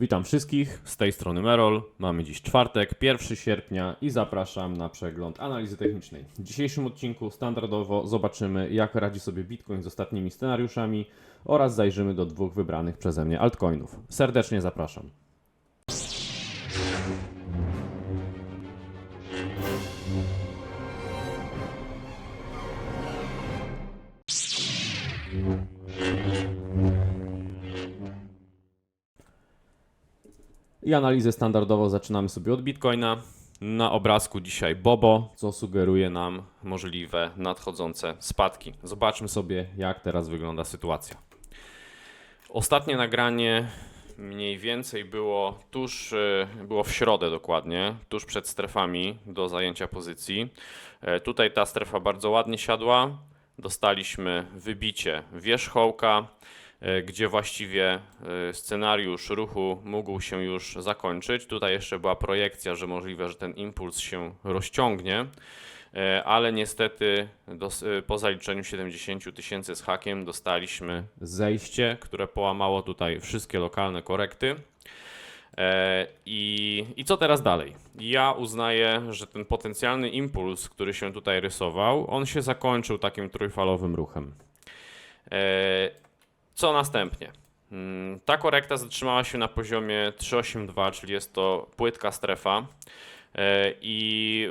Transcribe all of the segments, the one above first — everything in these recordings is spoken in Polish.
Witam wszystkich, z tej strony Merol. Mamy dziś czwartek, 1 sierpnia i zapraszam na przegląd analizy technicznej. W dzisiejszym odcinku standardowo zobaczymy, jak radzi sobie Bitcoin z ostatnimi scenariuszami oraz zajrzymy do dwóch wybranych przeze mnie altcoinów. Serdecznie zapraszam. I analizę standardowo zaczynamy sobie od Bitcoina. Na obrazku dzisiaj Bobo, co sugeruje nam możliwe nadchodzące spadki. Zobaczmy sobie, jak teraz wygląda sytuacja. Ostatnie nagranie mniej więcej było tuż, e, było w środę dokładnie, tuż przed strefami do zajęcia pozycji. E, Tutaj ta strefa bardzo ładnie siadła. Dostaliśmy wybicie wierzchołka, gdzie właściwie e, scenariusz ruchu mógł się już zakończyć. Tutaj jeszcze była projekcja, że możliwe, że ten impuls się rozciągnie, e, ale niestety e, po zaliczeniu 70 tysięcy z hakiem dostaliśmy zejście, które połamało tutaj wszystkie lokalne korekty. E, I, I co teraz dalej? Ja uznaję, że ten potencjalny impuls, który się tutaj rysował, on się zakończył takim trójfalowym ruchem. Co następnie? Mm, Ta korekta zatrzymała się na poziomie 382, czyli jest to płytka strefa. E, I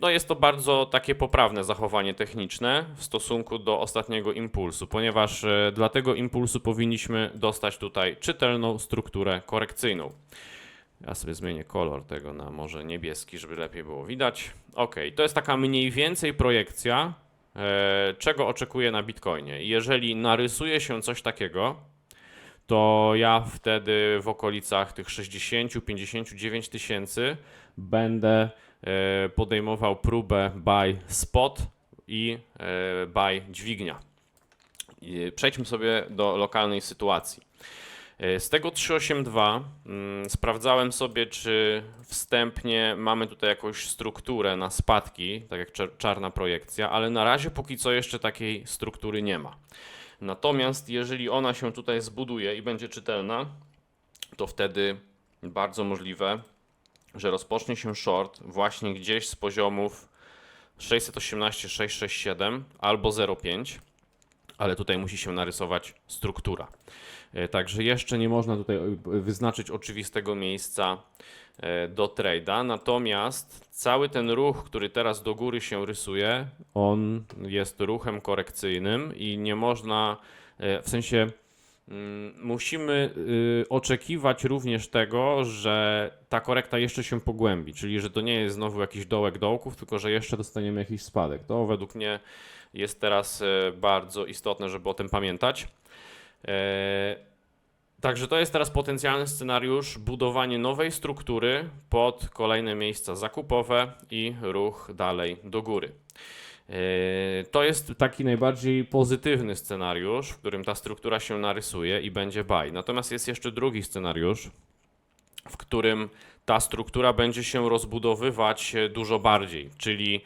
no jest to bardzo takie poprawne zachowanie techniczne w stosunku do ostatniego impulsu, ponieważ e, dla tego impulsu powinniśmy dostać tutaj czytelną strukturę korekcyjną. Ja sobie zmienię kolor tego na może niebieski, żeby lepiej było widać. Ok, to jest taka mniej więcej projekcja, czego oczekuję na Bitcoinie. Jeżeli narysuje się coś takiego, to ja wtedy w okolicach tych 60-59 tysięcy będę e, podejmował próbę buy spot i e, buy dźwignia. Przejdźmy sobie do lokalnej sytuacji. E, Z tego 382 mm, sprawdzałem sobie, czy wstępnie mamy tutaj jakąś strukturę na spadki, tak jak czarna projekcja, ale na razie póki co jeszcze takiej struktury nie ma. Natomiast jeżeli ona się tutaj zbuduje i będzie czytelna, to wtedy bardzo możliwe, że rozpocznie się short właśnie gdzieś z poziomów 618, 667 albo 0,5, ale tutaj musi się narysować struktura. E, Także jeszcze nie można tutaj e, wyznaczyć oczywistego miejsca e, do trade'a, natomiast cały ten ruch, który teraz do góry się rysuje, on jest ruchem korekcyjnym i nie można, w sensie mm, musimy y, oczekiwać również tego, że ta korekta jeszcze się pogłębi, czyli że to nie jest znowu jakiś dołek dołków, tylko że jeszcze dostaniemy jakiś spadek. To według mnie jest teraz e, bardzo istotne, żeby o tym pamiętać. E, Także to jest teraz potencjalny scenariusz budowanie nowej struktury pod kolejne miejsca zakupowe i ruch dalej do góry. Yy, To jest taki najbardziej pozytywny scenariusz, w którym ta struktura się narysuje i będzie buy. Natomiast jest jeszcze drugi scenariusz, w którym ta struktura będzie się rozbudowywać e, dużo bardziej, czyli e,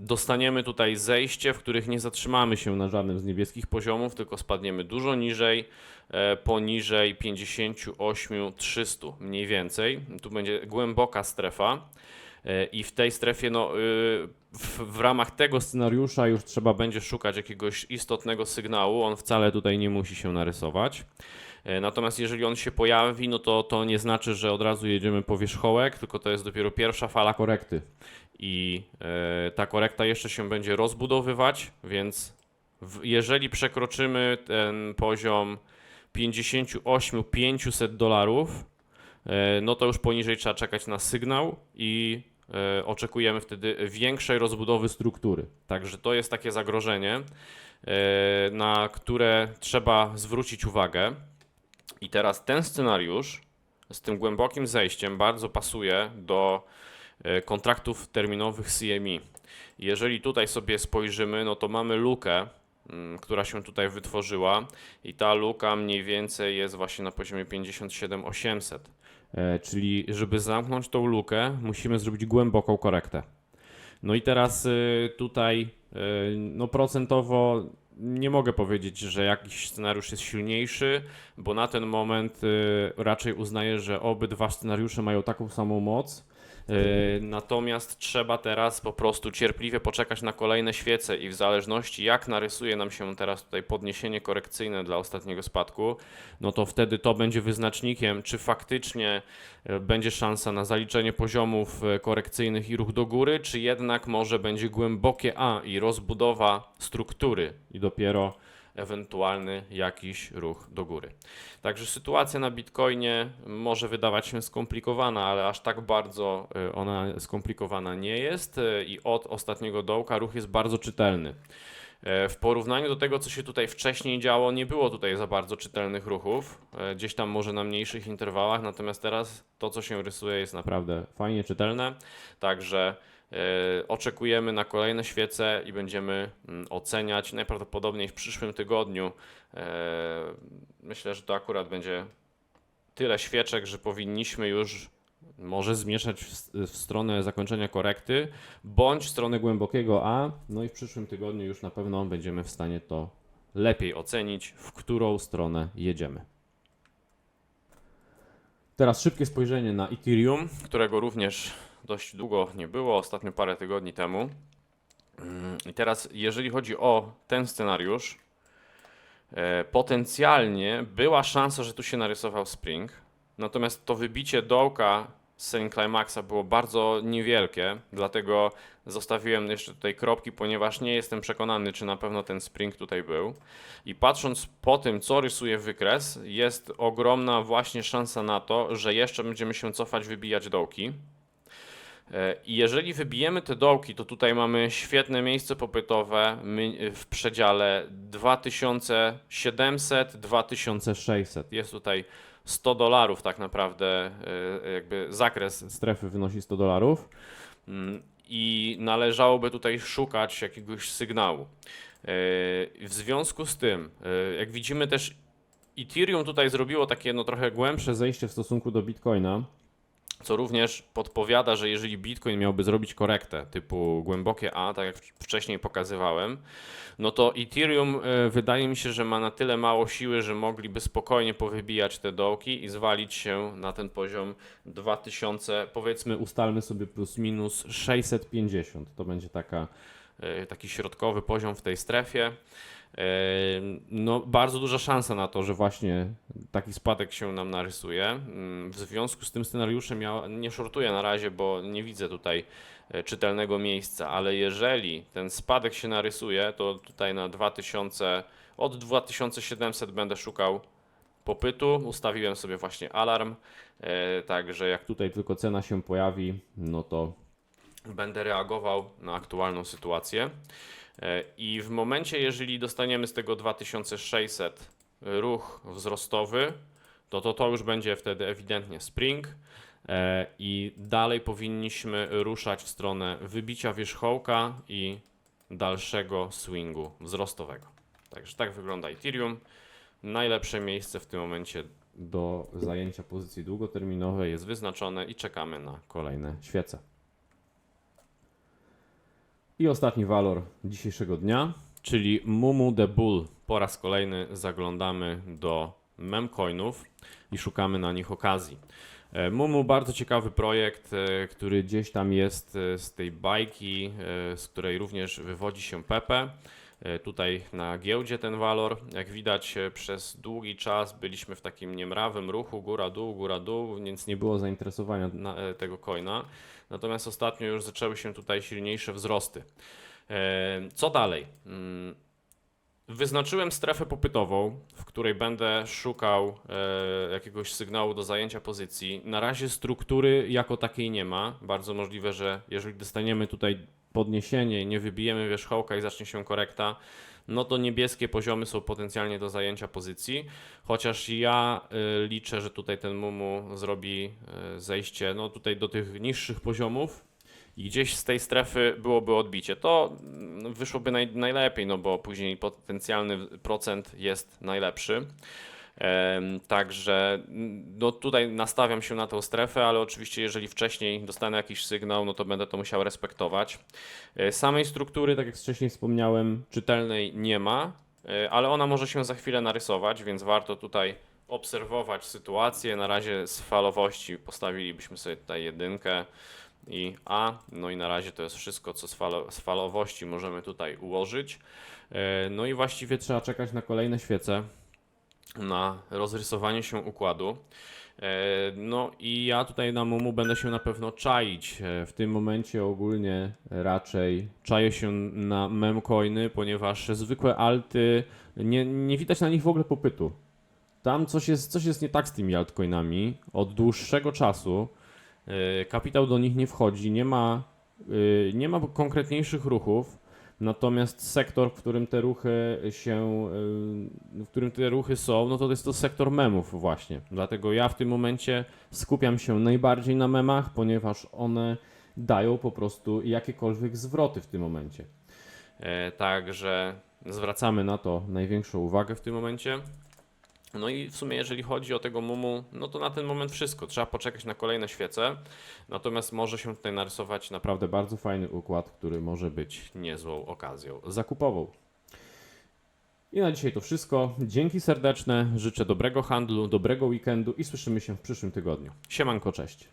dostaniemy tutaj zejście, w których nie zatrzymamy się na żadnym z niebieskich poziomów, tylko spadniemy dużo niżej, e, poniżej 58 300 mniej więcej. Tu będzie głęboka strefa. E, I w tej strefie, no, y, w, w ramach tego scenariusza już trzeba będzie szukać jakiegoś istotnego sygnału. On wcale tutaj nie musi się narysować. E, Natomiast jeżeli on się pojawi, no to to nie znaczy, że od razu jedziemy po wierzchołek, tylko to jest dopiero pierwsza fala korekty. I e, ta korekta jeszcze się będzie rozbudowywać, więc jeżeli przekroczymy ten poziom 58 500 dolarów, e, no to już poniżej trzeba czekać na sygnał i e, oczekujemy wtedy większej rozbudowy struktury. Także to jest takie zagrożenie, na które trzeba zwrócić uwagę. I teraz ten scenariusz z tym głębokim zejściem bardzo pasuje do kontraktów terminowych CME. Jeżeli tutaj sobie spojrzymy, no to mamy lukę, mm, która się tutaj wytworzyła i ta luka mniej więcej jest właśnie na poziomie 57 800. E, Czyli żeby zamknąć tą lukę, musimy zrobić głęboką korektę. No i teraz y, tutaj no procentowo nie mogę powiedzieć, że jakiś scenariusz jest silniejszy, bo na ten moment raczej uznaję, że obydwa scenariusze mają taką samą moc. Y, Natomiast trzeba teraz po prostu cierpliwie poczekać na kolejne świece i w zależności jak narysuje nam się teraz tutaj podniesienie korekcyjne dla ostatniego spadku, no to wtedy to będzie wyznacznikiem, czy faktycznie e, będzie szansa na zaliczenie poziomów e, korekcyjnych i ruch do góry, czy jednak może będzie głębokie A i rozbudowa struktury i dopiero ewentualny jakiś ruch do góry. Także sytuacja na Bitcoinie może wydawać się skomplikowana, ale aż tak bardzo e, ona skomplikowana nie jest e, i od ostatniego dołka ruch jest bardzo czytelny. E, W porównaniu do tego, co się tutaj wcześniej działo, nie było tutaj za bardzo czytelnych ruchów, e, gdzieś tam może na mniejszych interwałach, natomiast teraz to, co się rysuje, jest naprawdę fajnie czytelne. Także oczekujemy na kolejne świece i będziemy mm, oceniać najprawdopodobniej w przyszłym tygodniu. E, Myślę, że to akurat będzie tyle świeczek, że powinniśmy już może zmieszać w, w stronę zakończenia korekty, bądź stronę głębokiego A. No i w przyszłym tygodniu już na pewno będziemy w stanie to lepiej ocenić, w którą stronę jedziemy. Teraz szybkie spojrzenie na Ethereum, którego również dość długo nie było, ostatnio parę tygodni temu. Mm, I teraz, jeżeli chodzi o ten scenariusz, e, potencjalnie była szansa, że tu się narysował Spring, natomiast to wybicie dołka Selling Climaxa było bardzo niewielkie, dlatego zostawiłem jeszcze tutaj kropki, ponieważ nie jestem przekonany, czy na pewno ten Spring tutaj był. I patrząc po tym, co rysuje wykres, jest ogromna właśnie szansa na to, że jeszcze będziemy się cofać, wybijać dołki. E, I jeżeli wybijemy te dołki, to tutaj mamy świetne miejsce popytowe my- w przedziale 2700-2600. Jest tutaj 100 dolarów tak naprawdę, e, jakby zakres strefy wynosi 100 dolarów Mm, i należałoby tutaj szukać jakiegoś sygnału. E, W związku z tym, e, jak widzimy też Ethereum tutaj zrobiło takie no trochę głębsze zejście w stosunku do Bitcoina co również podpowiada, że jeżeli Bitcoin miałby zrobić korektę typu głębokie A, tak jak wcześniej pokazywałem, no to Ethereum e, wydaje mi się, że ma na tyle mało siły, że mogliby spokojnie powybijać te dołki i zwalić się na ten poziom 2000, powiedzmy ustalmy sobie plus minus 650. To będzie taka, e, taki środkowy poziom w tej strefie. No, bardzo duża szansa na to, że właśnie taki spadek się nam narysuje. Mm, W związku z tym scenariuszem ja nie shortuję na razie, bo nie widzę tutaj e, czytelnego miejsca, ale jeżeli ten spadek się narysuje, to tutaj na 2000, od 2700 będę szukał popytu. Ustawiłem sobie właśnie alarm, e, także jak tutaj tylko cena się pojawi, no to będę reagował na aktualną sytuację. I w momencie, jeżeli dostaniemy z tego 2600 ruch wzrostowy, to to, to już będzie wtedy ewidentnie spring e, i dalej powinniśmy ruszać w stronę wybicia wierzchołka i dalszego swingu wzrostowego. Także tak wygląda Ethereum. Najlepsze miejsce w tym momencie do zajęcia pozycji długoterminowej jest wyznaczone i czekamy na kolejne świece. I ostatni walor dzisiejszego dnia, czyli Mumu the Bull. Po raz kolejny zaglądamy do memcoinów i szukamy na nich okazji. E, Mumu bardzo ciekawy projekt, e, który gdzieś tam jest e, z tej bajki, z której również wywodzi się Pepe. E, Tutaj na giełdzie ten walor. Jak widać, e, przez długi czas byliśmy w takim niemrawym ruchu góra-dół, góra-dół, więc nie było zainteresowania e, tego coina. Natomiast ostatnio już zaczęły się tutaj silniejsze wzrosty. Co dalej? Wyznaczyłem strefę popytową, w której będę szukał e, jakiegoś sygnału do zajęcia pozycji. Na razie struktury jako takiej nie ma. Bardzo możliwe, że jeżeli dostaniemy tutaj podniesienie, nie wybijemy wierzchołka i zacznie się korekta, no to niebieskie poziomy są potencjalnie do zajęcia pozycji. Chociaż ja y, liczę, że tutaj ten Mumu zrobi y, zejście no tutaj do tych niższych poziomów i gdzieś z tej strefy byłoby odbicie. To wyszłoby naj, najlepiej, no bo później potencjalny procent jest najlepszy. Także no tutaj nastawiam się na tą strefę, ale oczywiście jeżeli wcześniej dostanę jakiś sygnał, no to będę to musiał respektować. E, Samej struktury, tak jak wcześniej wspomniałem, czytelnej nie ma. e, ale ona może się za chwilę narysować, więc warto tutaj obserwować sytuację. Na razie z falowości postawilibyśmy sobie tutaj jedynkę i A. No i na razie to jest wszystko, co z, falo, z falowości możemy tutaj ułożyć. E, No i właściwie trzeba czekać na kolejne świece, na rozrysowanie się układu. E, No i ja tutaj na Mumu będę się na pewno czaić. E, W tym momencie ogólnie raczej czaję się na memcoiny, ponieważ zwykłe alty, nie, nie widać na nich w ogóle popytu. Tam coś jest, coś jest nie tak z tymi altcoinami. Od dłuższego czasu kapitał do nich nie wchodzi, nie ma, e, nie ma konkretniejszych ruchów. Natomiast sektor, w którym te ruchy się, y, w którym te ruchy są, no to jest to sektor memów właśnie. Dlatego ja w tym momencie skupiam się najbardziej na memach, ponieważ one dają po prostu jakiekolwiek zwroty w tym momencie. E, Także zwracamy na to największą uwagę w tym momencie. No i w sumie jeżeli chodzi o tego mumu, no to na ten moment wszystko. Trzeba poczekać na kolejne świece. Natomiast może się tutaj narysować naprawdę bardzo fajny układ, który może być niezłą okazją zakupową. I na dzisiaj to wszystko. Dzięki serdeczne. Życzę dobrego handlu, dobrego weekendu i słyszymy się w przyszłym tygodniu. Siemanko, cześć.